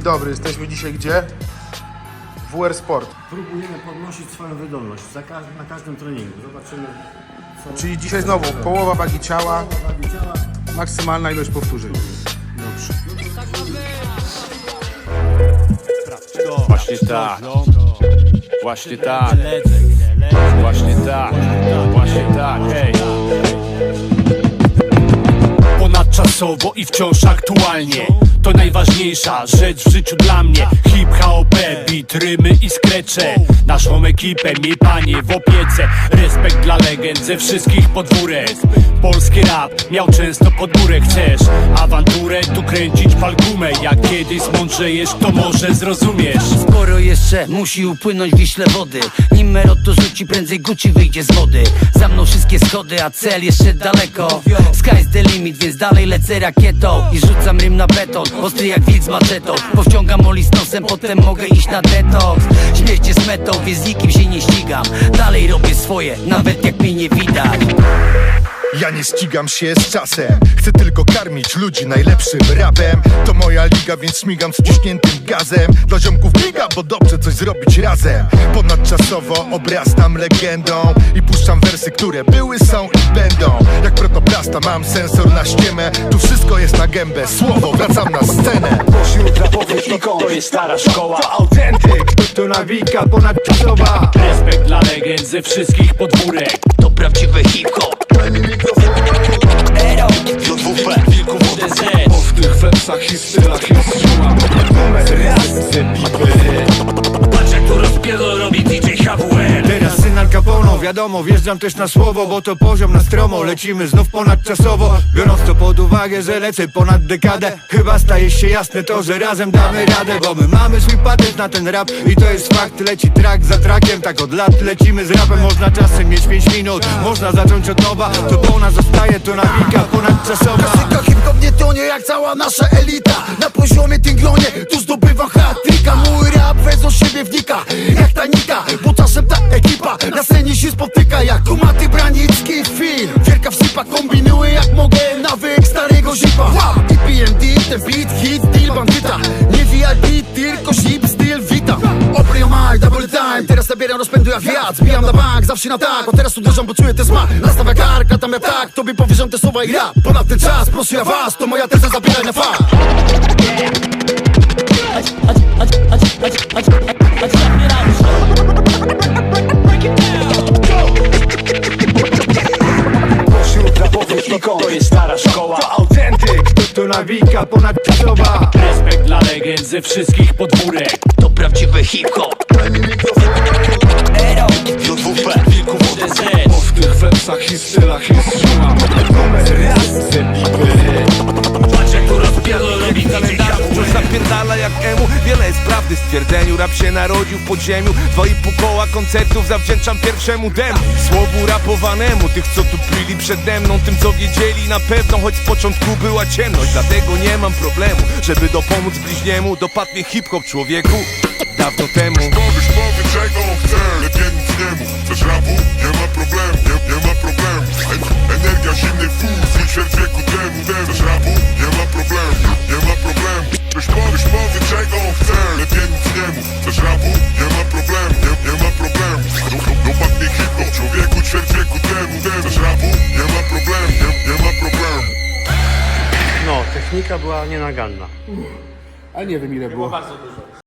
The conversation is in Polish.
Dzień dobry, jesteśmy dzisiaj gdzie? WR Sport. Próbujemy podnosić swoją wydolność za każ- na każdym treningu. Zobaczymy, co Czyli dzisiaj znowu połowa wagi ciała, wagi ciała. maksymalna ilość powtórzeń. Dobrze. Właśnie tak. Właśnie tak. Właśnie tak. Właśnie tak. Hej. Ponadczasowo i wciąż aktualnie To najważniejsza rzecz w życiu dla mnie. Hip hop, beat, rymy i skrecze. Naszą ekipę, mi panie w opiece. Respekt dla legend ze wszystkich podwórek Polski rap miał często pod górę Chcesz awanturę, tu kręcić pal gumę Jak kiedyś zmądrzejesz, to może zrozumiesz. Sporo jeszcze musi upłynąć Wiśle wody. Nim Merot to rzuci, prędzej Gucci wyjdzie z wody. Za mną wszystkie schody, a cel jeszcze daleko. Sky's the limit, więc dalej lecę rakietą I rzucam rym na beton, ostry jak wilk z maczetą. Powciągam oli z nosem, potem mogę iść na detoks. Śmierć jest metą, więc z nikim się nie ścigam. Dalej robię swoje, nawet jak mnie nie widać. Ja nie ścigam się z czasem. Chcę tylko karmić ludzi najlepszym rapem To moja liga, więc śmigam z ciśniętym gazem. Dla ziomków biga, bo dobrze coś zrobić razem. Ponadczasowo obrastam legendą I puszczam wersy, które były, są i będą. Jak protoplasta mam sensor na ściemę. Tu wszystko jest na gębę, słowo, wracam na scenę. Pośród rapowych ikon To jest stara szkoła. To autentyk, to, to nawika ponadczasowa. Respekt dla legend ze wszystkich podwórek. To prawdziwy hip-hop Ero, JWP, Wilków DZ W tych wersach i stylach jest wiadomo, wjeżdżam też na słowo Bo to poziom na stromo, lecimy znów ponadczasowo Biorąc to pod uwagę, że lecę ponad dekadę. Chyba staje się jasne to, że razem damy radę Bo my mamy swój patent na ten rap I to jest fakt, leci track za trackiem Tak od lat lecimy z rapem, można czasem mieć 5 minut Można zacząć od nowa, to po nas zostaje to nawika ponadczasowa. Klasyka hip-hop nie tonie jak cała nasza elita. Na poziomie tu Tylko zip, styl, witam. Opry my, double time. Teraz nabieram rozpędu jak wiatr. Zbijam na bank, zawsze na tak. Bo teraz uderzam, bo czuję ten smak. Nastawia kark, latam jak tak. Tobie powierzam te słowa i rap. Ponad ten czas, proszę ja was. To moja teza, zabieraj na fakt nawika ponadczasowa Respekt dla legend ze wszystkich podwórek. To prawdziwy hip-hop. Ero, JWP, Wilków DZ W tych wersach i stylach jest siła Numer raz, Patrz robi DJ kalendarzu Wciąż zapierdala jak emu. Wiele jest prawdy w stwierdzeniu. Rap się narodził w podziemiu. Dwa i pół koła koncertów zawdzięczam pierwszemu demu. Słowu rapowanemu Tych co tu byli przede mną Tym co wiedzieli na pewno Choć z początku była ciemność. Dlatego nie mam problemu Żeby dopomóc bliźniemu. Dopadł mnie hip-hop człowieku Dawno temu. Powiesz, powie czego on nie mów Chcesz rapu? Nie ma problemu, nie, nie ma problemu en, Energia zimnej fuzji, ćwierć wieku temu, temu Chcesz rapu? Nie ma problemu, nie ma problemu Ktoś powiesz, powie czego chce, lepiej nic nie mów Chcesz rapu? Nie ma problemu, nie, nie ma problemu Do, do, Dopadnie hip-hop, człowieku ćwierć wieku temu, temu Chcesz rapu? Nie ma problemu, nie, nie ma problemu No, technika była nienaganna A nie wiem ile było.